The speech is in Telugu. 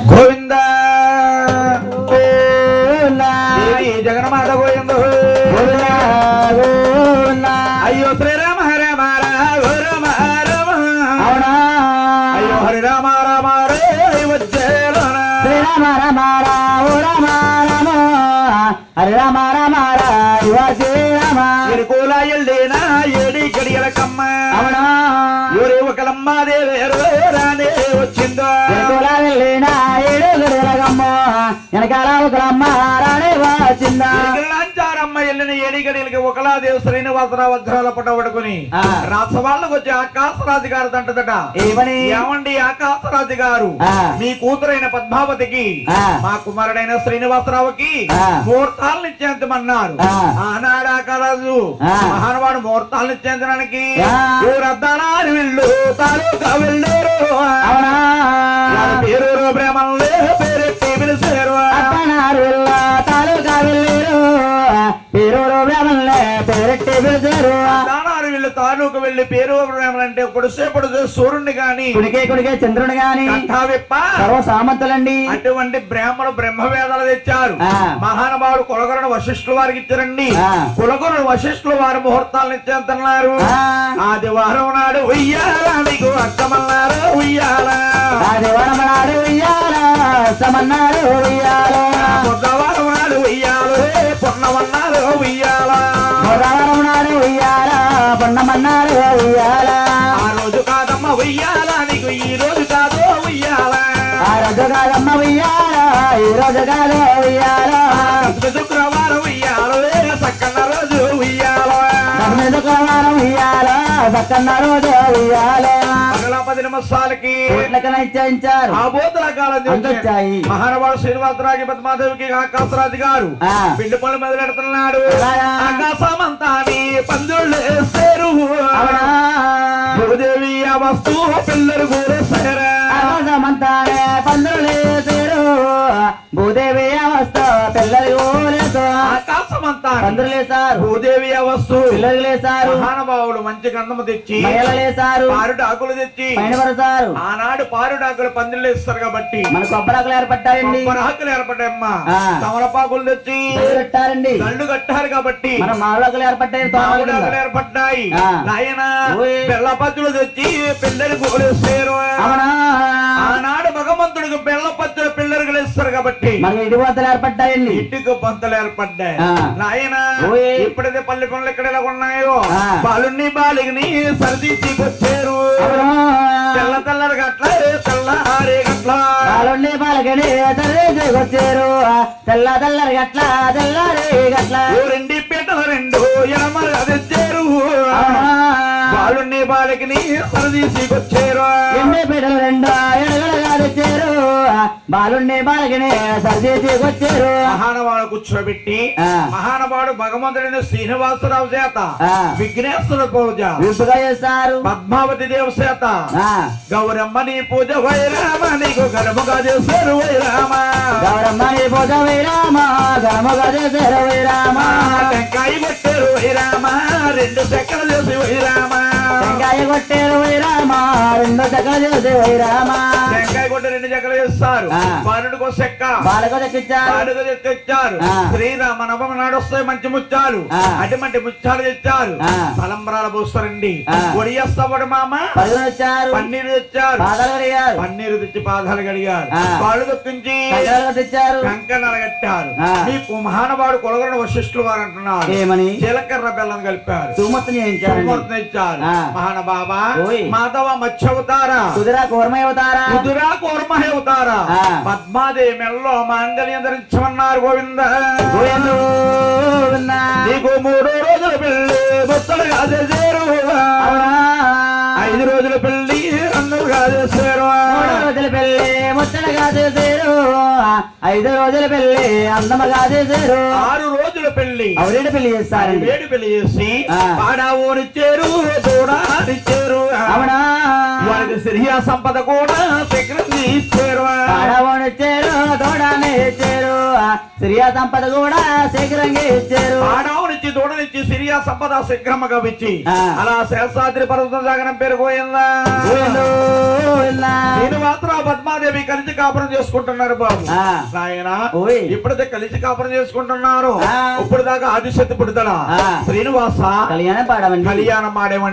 గోవింద. జగన్మాత గోవింద. అయ్యో శ్రీరామ హర మార రామ రామ. అవునా? అయ్యో హరి రామ రామ రే వచ్చేలోన శ్రీరామ రామ రామ రామ రామ. హరి రామ ఒకలా దేవు శ్రీనివాసరావు వజ్రాల పట్ట పడుకుని ఆ. రాసవాళ్ళకు వచ్చి ఆకాశరాజు గారు ఏమని ఏమండి ఆకాశరాజు గారు. మీ కూతురైన పద్మావతికి. మా కుమారుడైన శ్రీనివాసరావుకి. ముహూర్తాలను ఇచ్చేంతమన్నారు. ఆనాడు ఆకారాజు ఆ. మహానుభావుడు ముహూర్తాలను వెళ్ళు తాలూకా వెళ్ళారు అవునా పేరు ప్రేమలే పేరెట్టి పిలిచారు దానాలు వీళ్ళు తాలూకు వెళ్ళి పేరు ప్రేమలంటే కొడుసేపడు సూర్యుడిని గాని కుడికే కుడికే చంద్రుడు గాని కంఠా విప్ప సర్వ సామంతులండి అటువంటి బ్రాహ్మణులు బ్రహ్మవేదాలు తెచ్చారు. మహానుభావుడు కులగరుడు వశిష్ఠుల వారికి ఇచ్చారండి. కులగరుడు వశిష్ఠుల వారు ముహూర్తాలను ఇచ్చేస్తున్నారు. ఆదివారం నాడు ఉయ్యాలా. నీకు అక్కమన్నారు ఉయ్యాలా ఆదివారమనాడు ఉయ్యాల. సమన్నాడు ఉయ్యాల నాడు ఉయ్యాలు పొన్నమన్నారు ఉయ్యాలా. ఉయ్యాల ఈ రోజు కాదు ఉయ్యాల? శుక్రవారం ఉయ్యాలు సక్కన్న రోజు ఉయ్యాలా. శుక్రవారం ఉయ్యాల దక్కన్న రోజు ఉయ్యాల? పది నిమిషాలకి ఆ కాలం శ్రీనివాసరాజు పద్మాదేవికి ఆకాశరాజు గారు. పిండి పనులు మొదలెడుతున్నాడు పందుళ్ళు వేసేరు అవునా భూదేవి ఆ వస్తువు పిల్లలు ఆకాశమంతానే ఆకాశమంతా పందులు లేసారు. భూదేవి ఆ వస్తువు పిల్లలు లేసారు. మహానుభావుడు మంచి గంధము తెచ్చి మహిళలు లేసారు. పారుడు ఆకులు తెచ్చి పైన పడతారు ఆనాడు పారుడు ఆకులు పందులు వేస్తారు కాబట్టి మన కొబ్బరాకులు ఏర్పడ్డాయండి కొబ్బరి ఆకులు ఏర్పడ్డాయమ్మా. తమలపాకులు తెచ్చి కట్టారండి. కళ్ళు కట్టారు కాబట్టి మన మామిడాకులు ఏర్పడ్డాయి. మామిడాకులు ఏర్పడ్డాయి. నాయన ఓయ్. బెల్లపత్తులు తెచ్చి పిల్లలు గోలేస్తారు కాబట్టి మనకి ఇడిపోతలు ఏర్పడ్డాయండి? ఇంటికి పంతలు ఏర్పడ్డాయి. నాయన. ఇప్పుడైతే పల్లె పనులు ఎక్కడ ఎలా ఉన్నాయో. బాలుని బాలిని సరిదిద్దుకొచ్చారు అవునా? తెల్ల తెల్లరి గట్ల తెల్ల హారే గట్ల తల్లి వచ్చారు తెల్ల తెల్లరి గట్ల తెల్లారి గట్ల రెండి పీటల రెండు ఎనమలు తెచ్చారు. అవునా? బాలుని బాలికని సరిదీసుకొచ్చారు ఎన్ని బిడ్డలు రెండు. బాలుండి బాలకని వచ్చారు. మహానవాడు కూర్చోబెట్టి. మహానవాడు భగవంతుడైన శ్రీనివాసరావు చేత. విఘ్నేశ్వర పూజ. వింపుగా చేస్తారు. పద్మావతి దేవ చేత. ఆ, గౌరమ్మ నీ పూజ వైరామ నీకు గర్భగా చేశారు వైరామ. గౌరమ్మ నీ పూజ వైరామ గరముగా చేశారు వైరామ. టెంకాయ కొట్టారు వైరామ రెండు చెక్కలు చేసి వైరామ. టెంకాయ కొట్టారు వైరామ రెండు చక్కలు చేసి వైరామ. కొట్టి రెండు చెక్కలు చేస్తారు. బాలుడికి చెక్క. బాలకు తెచ్చారు బాలుడు తెచ్చారు ఆ. శ్రీరామ నవమి నాడు వస్తాయి మంచి ముత్యాలు. అటువంటి ముత్యాలు తెచ్చారు. తలంబరాలు పోస్తారండి. ఆ. ఒడియేస్తాడు మామ? పన్నీరు తెచ్చారు. పన్నీరు తెచ్చి పాదాలు కడిగారు. వాళ్ళు దొక్కించి తెచ్చారు కంకణాలు కట్టారు. మీకు మహానుభావుడు కొలగరణ వశిష్ఠులు వారు అంటున్నారు ఏమని? జీలకర్ర బెల్లం కలిపారు. సుమూర్తిని ఇచ్చారు. మహానుభావ ఓయ్. మాధవ మత్స్యవతారా కుదిరా కూర్మ అవుతారా? కుదురా కూర్మహ ఆ. పద్మాదేవి మెల్లో మాంగళ్యం ధరించమన్నారు గోవింద. నీకు మూడు రోజుల పెళ్ళి ముత్తలు కాదేశారు? ఐదు రోజుల పెళ్ళి అందరూ కాదేశారు రోజుల పెళ్ళి ముచ్చటగా చేశారు ఐదు రోజుల పెళ్ళి అందముగా చేశారు ఆరు రోజుల పెళ్ళి అవురేడు పెళ్ళి చేస్తారండి. వేడి పెళ్ళి చేసి ఆ. పాడావోనిచ్చారు దూడానిచ్చారు అవునా? వారికి సిరియా సంపద కూడా ఇచ్చారు ఆడవాడు ఇచ్చారు తోడానే ఇచ్చారు సిరియా సంపద కూడా శీఘ్రంగా ఇచ్చారు ఆడావు నుంచి దూడ నుంచి సిరియా సంపద శీఘ్రముగా విచ్చి ఆ. అలా శేషాద్రి పర్వతం పెరిగిపోయిందా గోవిందో గోవిందా. నేను మాత్రం పద్మాదేవి కలిసి కాపురం చేసుకుంటున్నారు బాబు ఆ. నాయన ఓయ్. ఇప్పుడైతే కలిసి కాపురం చేసుకుంటున్నారు. ఇప్పుడు దాకా ఆదిశక్తి పుడుదల ఆ. శ్రీనివాస కళ్యాణం పాడమండి కళ్యాణం ఆడేవండి